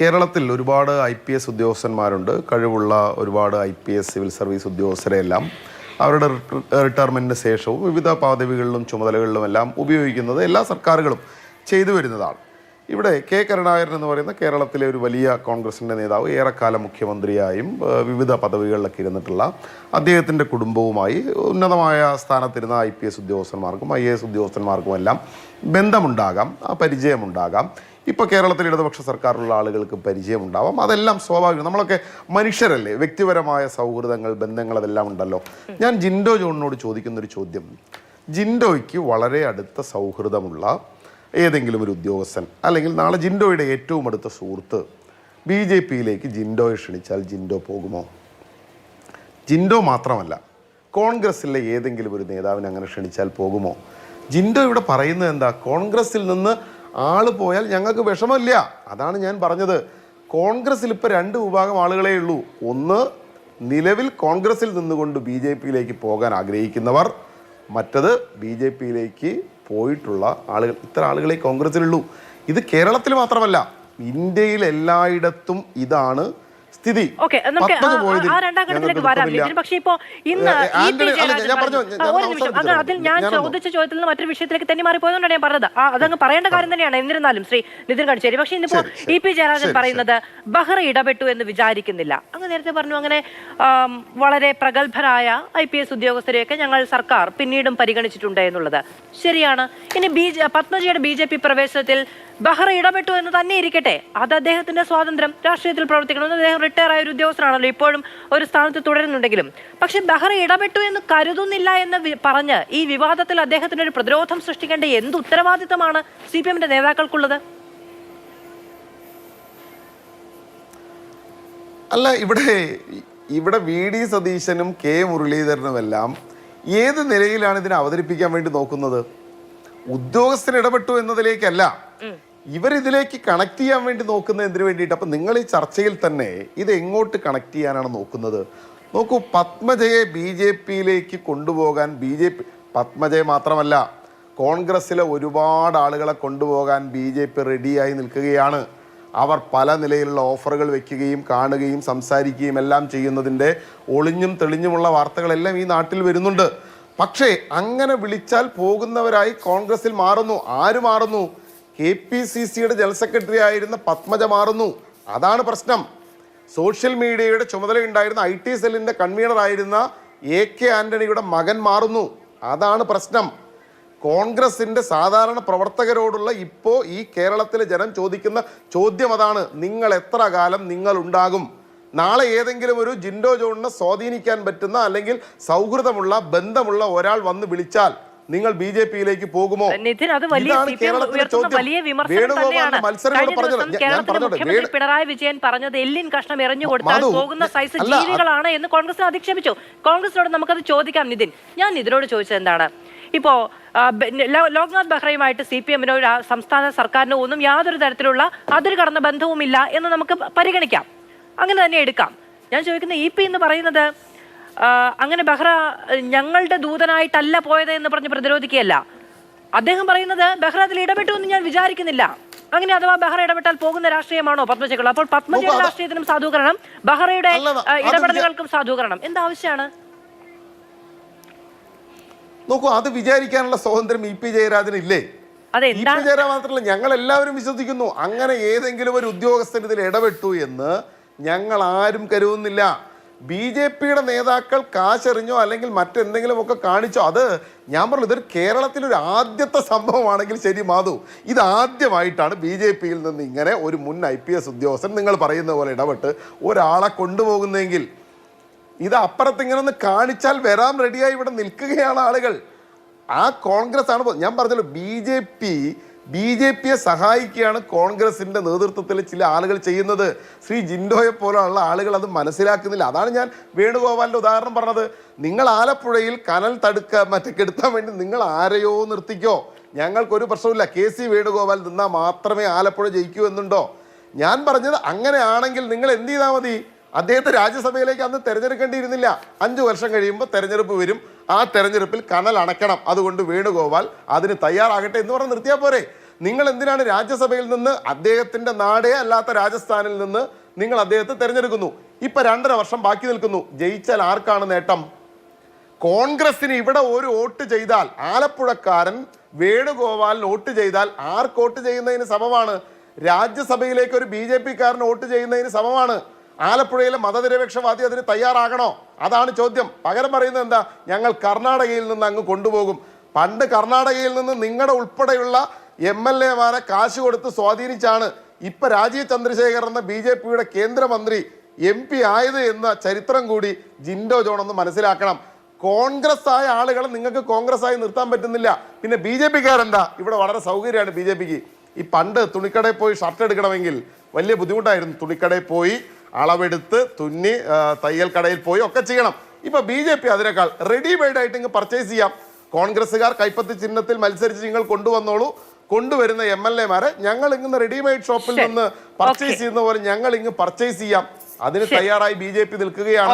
കേരളത്തിൽ ഒരുപാട് I P S ഉദ്യോഗസ്ഥന്മാരുണ്ട്. കഴിവുള്ള ഒരുപാട് I P S civil service ഉദ്യോഗസ്ഥരെല്ലാം അവരുടെ റിട്ടയർമെന്റിന് ശേഷവും വിവിധ പദവികളിലും ചുമതലകളിലും എല്ലാം ഉപയോഗിക്കുന്നത് എല്ലാ സർക്കാരുകളും ചെയ്തു വരുന്നതാണ്. ഇവിടെ കെ കരുണാകരൻ എന്ന് പറയുന്ന കേരളത്തിലെ ഒരു വലിയ കോൺഗ്രസിന്റെ നേതാവ് ഏറെക്കാലം മുഖ്യമന്ത്രിയായും വിവിധ പദവികളിലൊക്കെ ഇരുന്നിട്ടുള്ള അദ്ദേഹത്തിന്റെ കുടുംബവുമായി ഉന്നതമായ സ്ഥാനത്തിരുന്ന ഐ പി എസ് ഉദ്യോഗസ്ഥന്മാർക്കും ഐ എ എസ് ഉദ്യോഗസ്ഥന്മാർക്കും എല്ലാം ബന്ധമുണ്ടാകാം പരിചയമുണ്ടാകാം. ഇപ്പോൾ കേരളത്തിൽ ഇടതുപക്ഷ സർക്കാരുള്ള ആളുകൾക്ക് പരിചയമുണ്ടാവാം. അതെല്ലാം സ്വാഭാവികം. നമ്മളൊക്കെ മനുഷ്യരല്ലേ? വ്യക്തിപരമായ സൗഹൃദങ്ങൾ ബന്ധങ്ങൾ അതെല്ലാം ഉണ്ടല്ലോ. ഞാൻ ജിൻഡോ ജോണിനോട് ചോദിക്കുന്ന ഒരു ചോദ്യം. ജിൻഡോയ്ക്ക് വളരെ അടുത്ത സൗഹൃദമുള്ള ഏതെങ്കിലും ഒരു ഉദ്യോഗസ്ഥൻ അല്ലെങ്കിൽ നാളെ ജിൻഡോയുടെ ഏറ്റവും അടുത്ത സുഹൃത്ത് ബി ജെ പിയിലേക്ക് ജിൻഡോയെ ക്ഷണിച്ചാൽ ജിൻഡോ പോകുമോ? ജിൻഡോ മാത്രമല്ല കോൺഗ്രസ്സിലെ ഏതെങ്കിലും ഒരു നേതാവിനെ അങ്ങനെ ക്ഷണിച്ചാൽ പോകുമോ? ജിൻഡോ ഇവിടെ പറയുന്നത് എന്താ? കോൺഗ്രസ്സിൽ നിന്ന് ആൾ പോയാൽ ഞങ്ങൾക്ക് വിഷമമില്ല. അതാണ് ഞാൻ പറഞ്ഞത്. കോൺഗ്രസ്സിൽ ഇപ്പോൾ രണ്ട് വിഭാഗം ആളുകളേ ഉള്ളൂ. ഒന്ന് നിലവിൽ കോൺഗ്രസ്സിൽ നിന്നുകൊണ്ട് ബി ജെ പിയിലേക്ക് പോകാൻ ആഗ്രഹിക്കുന്നവർ. മറ്റത് ബി ജെ പിയിലേക്ക് പോയിട്ടുള്ള ആളുകൾ. ഇത്ര ആളുകളെ കോൺഗ്രസിലുള്ളൂ ഇത് കേരളത്തിൽ മാത്രമല്ല ഇന്ത്യയിൽ എല്ലായിടത്തും ഇതാണ് സ്ഥിതി. ഓക്കെ നമുക്ക് ആ- രണ്ടാം ഘട്ടത്തിലേക്ക് വരാം. ലിജിൻ പക്ഷേ ഇപ്പോ ഇന്ന്. അതിൽ ഞാൻ ചോദിച്ച ചോദ്യത്തിൽ നിന്ന് മറ്റൊരു വിഷയത്തിലേക്ക് തന്നെ മാറിപ്പോയതുകൊണ്ടാണ് ഞാൻ പറഞ്ഞത്. അതങ്ങ് പറയേണ്ട കാര്യം തന്നെയാണ്. എന്നിരുന്നാലും ശ്രീ നിതിൻ ഗഡ്കരി പക്ഷെ ഇന്നിപ്പോ. ഇ പി ജയരാജൻ പറയുന്നത് ബഹ്റ ഇടപെട്ടു എന്ന് വിചാരിക്കുന്നില്ല. അങ്ങ് നേരത്തെ പറഞ്ഞു അങ്ങനെ വളരെ പ്രഗത്ഭരായ ഐ പി എസ് ഉദ്യോഗസ്ഥരെയൊക്കെ ഞങ്ങൾ സർക്കാർ പിന്നീടും പരിഗണിച്ചിട്ടുണ്ട് എന്നുള്ളത്. ശരിയാണ്. ഇനി ബി ജെ പത്മജിയുടെ ബി ജെ പി പ്രവേശനത്തിൽ ബഹ്റ ഇടപെട്ടു എന്ന് തന്നെ ഇരിക്കട്ടെ. അത് അദ്ദേഹത്തിന്റെ സ്വാതന്ത്ര്യം രാഷ്ട്രീയത്തിൽ പ്രവർത്തിക്കണമെന്ന് അദ്ദേഹം റിട്ടയർ ആയ ഒരു ഉദ്യോഗസ്ഥനാണല്ലോ ഇപ്പോഴും ഒരു സ്ഥാനത്ത് തുടരുന്നുണ്ടെങ്കിലും. പക്ഷെ ബഹ്റ ഇടപെട്ടു എന്ന് കരുതുന്നില്ല എന്ന് പറഞ്ഞ് ഈ വിവാദത്തിൽ അദ്ദേഹത്തിന് ഒരു പ്രതിരോധം സൃഷ്ടിക്കേണ്ട എന്ത് ഉത്തരവാദിത്തമാണ് സി പി എമ്മിന്റെ നേതാക്കൾക്കുള്ളത്? അല്ല ഇവിടെ ഇവിടെ വി ഡി സതീശനും കെ മുരളീധരനുമെല്ലാം ഏത് നിലയിലാണ് ഇതിനെ അവതരിപ്പിക്കാൻ വേണ്ടി നോക്കുന്നത്? ഉദ്യോഗസ്ഥർ ഇടപെട്ടു എന്നതിലേക്കല്ല. ഇവരിതിലേക്ക് കണക്ട് ചെയ്യാൻ വേണ്ടി നോക്കുന്നത് എന്തിനു വേണ്ടിയിട്ട്? അപ്പം നിങ്ങൾ ഈ ചർച്ചയിൽ തന്നെ ഇത് എങ്ങോട്ട് കണക്ട് ചെയ്യാനാണ് നോക്കുന്നത്? നോക്കൂ പത്മജയെ ബി ജെ പിയിലേക്ക് കൊണ്ടുപോകാൻ ബി ജെ പി പത്മജയെ മാത്രമല്ല കോൺഗ്രസ്സിലെ ഒരുപാട് ആളുകളെ കൊണ്ടുപോകാൻ ബി ജെ പി റെഡിയായി നിൽക്കുകയാണ്. അവർ പല നിലയിലുള്ള ഓഫറുകൾ വെക്കുകയും കാണുകയും സംസാരിക്കുകയും എല്ലാം ചെയ്യുന്നതിന്റെ ഒളിഞ്ഞും തെളിഞ്ഞുമുള്ള വാർത്തകളെല്ലാം ഈ നാട്ടിൽ വരുന്നുണ്ട്. പക്ഷേ അങ്ങനെ വിളിച്ചാൽ പോകുന്നവരായി കോൺഗ്രസ്സിൽ മാറുന്നു. ആര് മാറുന്നു? കെ പി സി സിയുടെ ജനറൽ സെക്രട്ടറി ആയിരുന്ന പത്മജ മാറുന്നു. അതാണ് പ്രശ്നം. സോഷ്യൽ മീഡിയയുടെ ചുമതലയുണ്ടായിരുന്ന ഐ ടി സെല്ലിന്റെ കൺവീനർ ആയിരുന്ന എ കെ ആന്റണിയുടെ മകൻ മാറുന്നു. അതാണ് പ്രശ്നം. കോൺഗ്രസിന്റെ സാധാരണ പ്രവർത്തകരോടുള്ള ഇപ്പോൾ ഈ കേരളത്തിലെ ജനം ചോദിക്കുന്ന ചോദ്യം അതാണ്. നിങ്ങൾ എത്ര കാലം നിങ്ങൾ ഉണ്ടാകും നാളെ ഏതെങ്കിലും ഒരു ജിൻഡോ ജോണിനെ സ്വാധീനിക്കാൻ പറ്റുന്ന അല്ലെങ്കിൽ സൗഹൃദമുള്ള ബന്ധമുള്ള ഒരാൾ വന്ന് വിളിച്ചാൽ നിങ്ങൾ ബി ജെ പിയിലേക്ക് പോകുമോ? നിതിൻ അത് വലിയ വിമർശനം തന്നെയാണ്. കേരളത്തിലെ മുഖ്യമന്ത്രി പിണറായി വിജയൻ പറഞ്ഞത് എല്ലിൻ കഷ്ണം എറിഞ്ഞു കൊടുത്താൽ പോകുന്ന സൈസ് ജീവികളാണ് എന്ന് കോൺഗ്രസിനെ അധിക്ഷേപിച്ചു. കോൺഗ്രസിനോട് നമുക്കത് ചോദിക്കാം നിതിൻ ഞാൻ നിതിനോട് ചോദിച്ചത് എന്താണ്? ഇപ്പോ ലോക്നാഥ് ബെഹ്റയുമായിട്ട് സി പി എമ്മിനോ സംസ്ഥാന സർക്കാരിനോ ഒന്നും യാതൊരു തരത്തിലുള്ള അതിർ കടന്ന ബന്ധവുമില്ല എന്ന് നമുക്ക് പരിഗണിക്കാം. അങ്ങനെ തന്നെ എടുക്കാം. ഞാൻ ചോദിക്കുന്ന ഇ പി എന്ന് പറയുന്നത് അങ്ങനെ ബഹ്റ ഞങ്ങളുടെ ദൂതനായിട്ടല്ല പോയത് എന്ന് പറഞ്ഞ് പ്രതിരോധിക്കുകയല്ല. അദ്ദേഹം പറയുന്നത് ബഹ്റ അതിൽ ഇടപെട്ടു എന്ന് ഞാൻ വിചാരിക്കുന്നില്ല. അങ്ങനെ അഥവാ ബഹ്റ ഇടപെട്ടാൽ പോകുന്ന രാഷ്ട്രീയമാണോ പത്മജകൾ അപ്പോൾ പത്മജയുടെ രാഷ്ട്രീയത്തിനും സാധൂകരണം ബഹ്റയുടെ ഇടപെടലുകൾക്കും സാധൂകരണം. എന്താവശ്യമാണ് നോക്കൂ അത് വിചാരിക്കാനുള്ള സ്വാതന്ത്ര്യം ഇ പി ജയരാജന് ഇല്ലേ? ഇ പി ജയരാജ് മാത്രമല്ല ഞങ്ങൾ എല്ലാവരും വിശ്വസിക്കുന്നു അങ്ങനെ ഏതെങ്കിലും ഒരു ഉദ്യോഗസ്ഥൻ ഇതിൽ ഇടപെട്ടു എന്ന് ഞങ്ങൾ ആരും കരുതുന്നില്ല. ബി ജെ പിയുടെ നേതാക്കൾ കാശെറിഞ്ഞോ അല്ലെങ്കിൽ മറ്റെന്തെങ്കിലും ഒക്കെ കാണിച്ചോ അത് ഞാൻ പറഞ്ഞു ഇതൊരു കേരളത്തിലൊരു ആദ്യത്തെ സംഭവമാണെങ്കിൽ ശരി മാധു. ഇത് ആദ്യമായിട്ടാണ് ബി ജെ പിയിൽ നിന്ന് ഇങ്ങനെ ഒരു മുൻ ഐ പി എസ് ഉദ്യോഗസ്ഥൻ നിങ്ങൾ പറയുന്ന പോലെ ഇടപെട്ട് ഒരാളെ കൊണ്ടുപോകുന്നെങ്കിൽ ഇത് അപ്പുറത്ത് ഇങ്ങനെ ഒന്ന് കാണിച്ചാൽ വരാൻ റെഡിയായി ഇവിടെ നിൽക്കുകയാണ് ആളുകൾ. ആ കോൺഗ്രസ് ആണ് ഞാൻ പറഞ്ഞല്ലോ B J P B J പിയെ സഹായിക്കുകയാണ് കോൺഗ്രസിന്റെ നേതൃത്വത്തിൽ ചില ആളുകൾ ചെയ്യുന്നത്. ശ്രീ ജിൻഡോയെ പോലുള്ള ആളുകൾ അത് മനസ്സിലാക്കുന്നില്ല. അതാണ് ഞാൻ വേണുഗോപാലിന്റെ ഉദാഹരണം പറഞ്ഞത്. നിങ്ങൾ ആലപ്പുഴയിൽ കനൽ തടുക്ക മറ്റേ കെടുത്താൻ വേണ്ടി നിങ്ങൾ ആരെയോ നിർത്തിക്കോ. ഞങ്ങൾക്കൊരു പ്രശ്നമില്ല കെ സി വേണുഗോപാൽ നിന്നാൽ മാത്രമേ ആലപ്പുഴ ജയിക്കൂ എന്നുണ്ടോ? ഞാൻ പറഞ്ഞത് അങ്ങനെയാണെങ്കിൽ നിങ്ങൾ എന്ത് ചെയ്താൽ മതി? അദ്ദേഹത്തെ രാജ്യസഭയിലേക്ക് അന്ന് തിരഞ്ഞെടുക്കേണ്ടിയിരുന്നില്ല. അഞ്ചു വർഷം കഴിയുമ്പോൾ തിരഞ്ഞെടുപ്പ് വരും. ആ തെരഞ്ഞെടുപ്പിൽ കനൽ അണക്കണം അതുകൊണ്ട് വേണുഗോപാൽ അതിന് തയ്യാറാകട്ടെ എന്ന് പറഞ്ഞ് നിർത്തിയാൽ പോരെ. നിങ്ങൾ എന്തിനാണ് രാജ്യസഭയിൽ നിന്ന് അദ്ദേഹത്തിന്റെ നാടേ അല്ലാത്ത രാജസ്ഥാനിൽ നിന്ന് നിങ്ങൾ അദ്ദേഹത്തെ തിരഞ്ഞെടുക്കുന്നു? ഇപ്പൊ രണ്ടര വർഷം ബാക്കി നിൽക്കുന്നു. ജയിച്ചാൽ ആർക്കാണ് നേട്ടം? കോൺഗ്രസിന് ഇവിടെ ഒരു വോട്ട് ചെയ്താൽ ആലപ്പുഴക്കാരൻ വേണുഗോപാലിന് വോട്ട് ചെയ്താൽ ആർക്ക് വോട്ട് ചെയ്യുന്നതിന് സമമാണ്? രാജ്യസഭയിലേക്ക് ഒരു ബി ജെ പിക്കാരൻ വോട്ട് ചെയ്യുന്നതിന് സമമാണ്. ആലപ്പുഴയിലെ മതനിരപേക്ഷവാദി അതിന് തയ്യാറാകണോ? അതാണ് ചോദ്യം. പകരം പറയുന്നത് എന്താ? ഞങ്ങൾ കർണാടകയിൽ നിന്ന് അങ്ങ് കൊണ്ടുപോകും. പണ്ട് കർണാടകയിൽ നിന്ന് നിങ്ങളുടെ ഉൾപ്പെടെയുള്ള എം എൽ എമാരെ കാശ് കൊടുത്ത് സ്വാധീനിച്ചാണ് ഇപ്പൊ രാജീവ് ചന്ദ്രശേഖർ എന്ന ബി ജെ പിയുടെ കേന്ദ്രമന്ത്രി എം പി ആയത് എന്ന ചരിത്രം കൂടി ജിൻഡോ ജോൺ ഒന്ന് മനസ്സിലാക്കണം. കോൺഗ്രസ് ആയ ആളുകളെ നിങ്ങൾക്ക് കോൺഗ്രസ് ആയി നിർത്താൻ പറ്റുന്നില്ല. പിന്നെ ബി ജെ പിക്കാരെന്താ? ഇവിടെ വളരെ സൗകര്യമാണ് ബി ജെ പിക്ക്. ഈ പണ്ട് തുണിക്കടയിൽ പോയി ഷർട്ട് എടുക്കണമെങ്കിൽ വലിയ ബുദ്ധിമുട്ടായിരുന്നു. തുണിക്കടയിൽ പോയി അളവെടുത്ത് തുന്നി തയ്യൽ കടയിൽ പോയി ഒക്കെ ചെയ്യണം. ഇപ്പൊ ബി ജെ പി അതിനേക്കാൾ റെഡിമെയ്ഡ് ആയിട്ട് ഇങ്ങ് പർച്ചേസ് ചെയ്യാം. കോൺഗ്രസ്സുകാർ കൈപ്പത്തി ചിഹ്നത്തിൽ മത്സരിച്ച് നിങ്ങൾ കൊണ്ടുവന്നോളൂ. കൊണ്ടുവരുന്ന എം എൽ എമാരെ ഞങ്ങൾ ഇങ്ങനെ റെഡിമെയ്ഡ് ഷോപ്പിൽ നിന്ന് പർച്ചേസ് ചെയ്യുന്ന പോലെ ഞങ്ങൾ ഇങ്ങ് പർച്ചേസ് ചെയ്യാം. അതിന് തയ്യാറായി ബി ജെ പി നിൽക്കുകയാണ്.